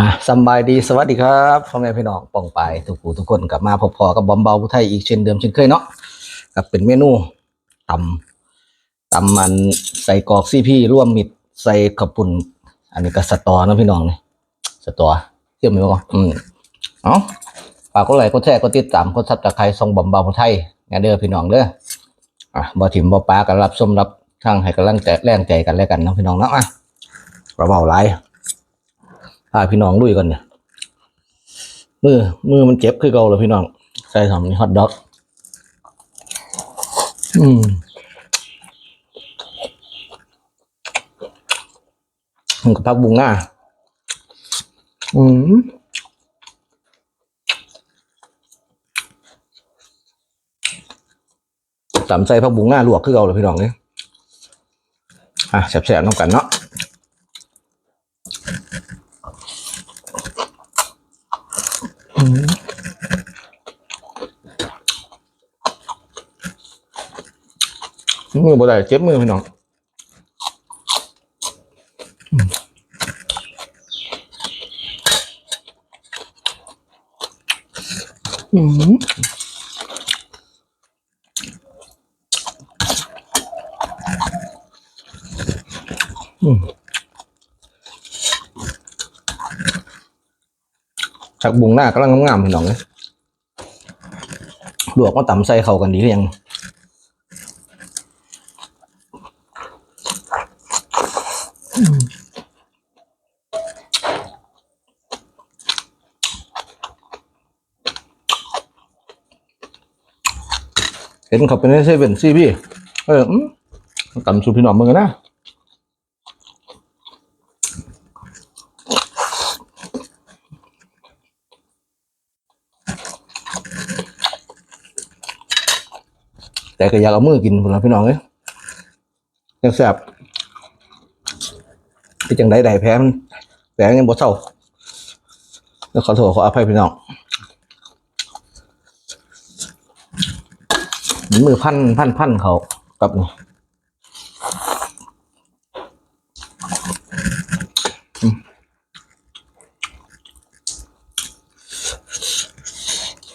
มาสบายดีสวัสดีครับพ่อแม่พี่น้องป่องไปทุกผู้ทุกคนกลับมาพบพอกับบอมเบาผู้ไทยอีกเช่นเดิมเช่นเคยเนาะกับเป็นเมนูตำตำมันใส่กอกซี่พี่ร่วมมิดใส่ขับปุ่น อันนี้ก็สตอนะพี่น้องเนี่ยสตอเที่ยวไหมวะอืมเอาฝากกดไลค์กดแชร์กดติดตามกดซับตะไคร้ส่งบอมเบาผู้ไทยงานเด้อพี่น้องเด้ออะบ่ถิ่มบ่ปลากันรับชมรับทางให้กำลังใจแรงใจกันแล้วกันนะพี่น้องเนาะอะเราเบาไลาย พาพี่น้องลุยก่อนเนี่ยมือมือมันเจ็บคือเก่าเลยพี่น้อง ใส่ทำนี่ฮอตด็อก อืมมันกับพักบุงหน้า อืมตำใส่พักบุงหน้าลวกคือเก่าเลยพี่น้องเนี่ยอะแสบๆน้ำกันเนาะ มือบ่ได้เจ็บมือพี่น้องอืมอืมผักบุงหน้ากำลังงามๆพี่น้องเลยลวกมาต่ำใส่เข้ากันดีหรือยัง เห็นเขาเป็นเซเว่นซี่พี่ เออตำสุดพี่น้องมึงกันนะแต่ก็อยากเอามือกินคนละพี่น้องเอ้ยยังแสบ ที่จังไดใดแพ้มันแผลยังบ่เศร้าแล้วขอโทษขออภัยพี่น้องมือพันพันพันเขากับนี่อืม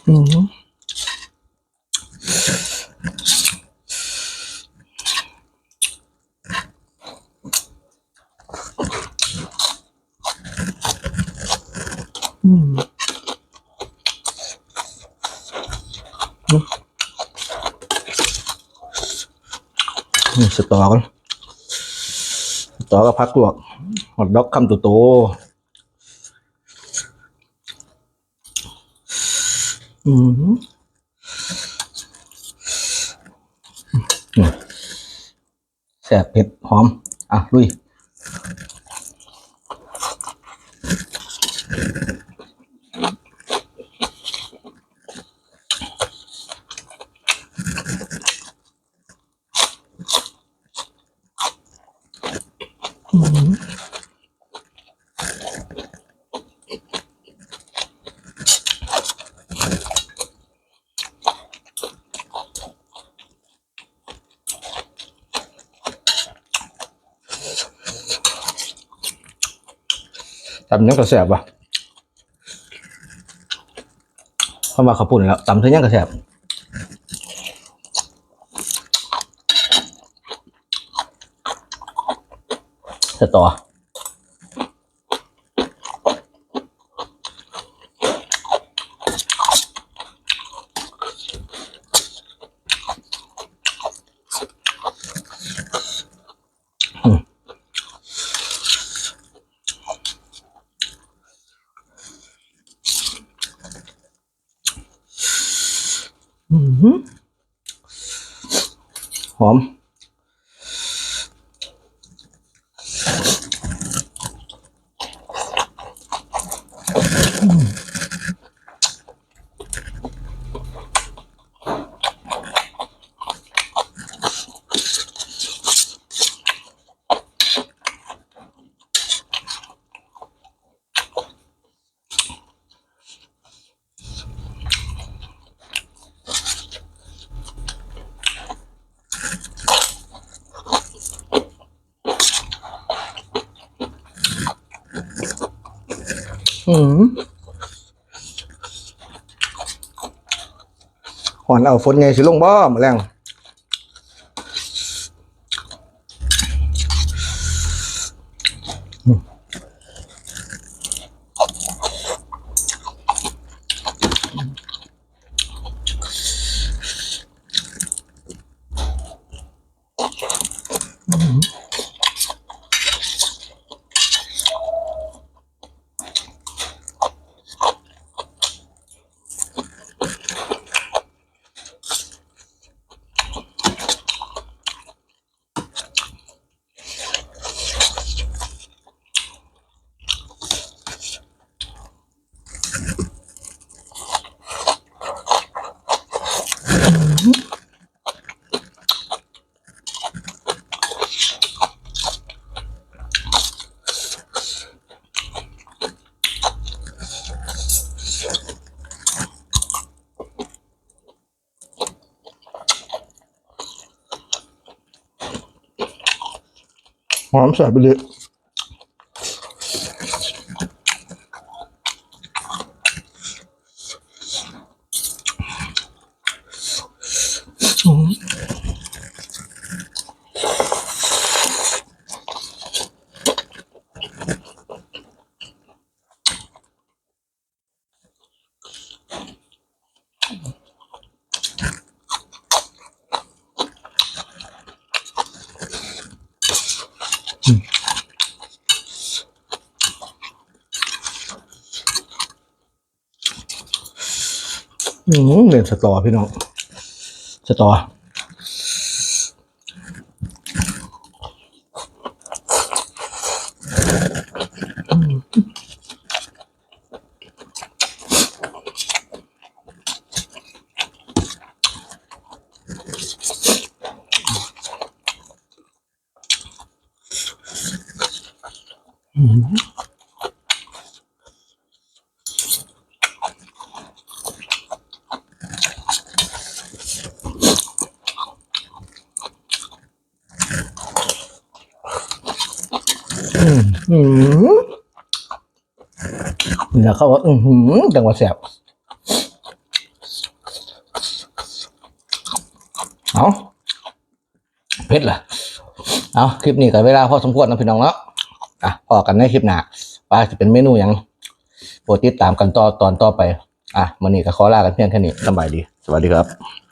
อืมอืม นี่สตอกันสตอก็พักลวกฮอตด็อกคำโตๆอืมแซ่บเผ็ดหอม อะ ลุย ตำยังกระแสบว่ะเข้ามาขับปุ่นแล้วตำเท่ายังกระแสบ สต่ออื้อหือหอม อืมหอนเอาฝนไงสิลงบ่มาแรงอืม หอมใส่ไปเลย อืมเนี่ยสตอพี่น้องสตออืม เนี่ยเขาว่า อือหือจังหวะแสบเอาเผ็ดเหรอเอาคลิปนี้ก็เวลาพอสมควรนะพี่น้องเนาะอะพอกันในคลิปหน้าว่าจะเป็นเมนูยังโปรดติดตามกันต่อตอนต่อไป อะมันนี้ก็ขอลากันเพียงแค่นี้สบายดี สวัสดีครับ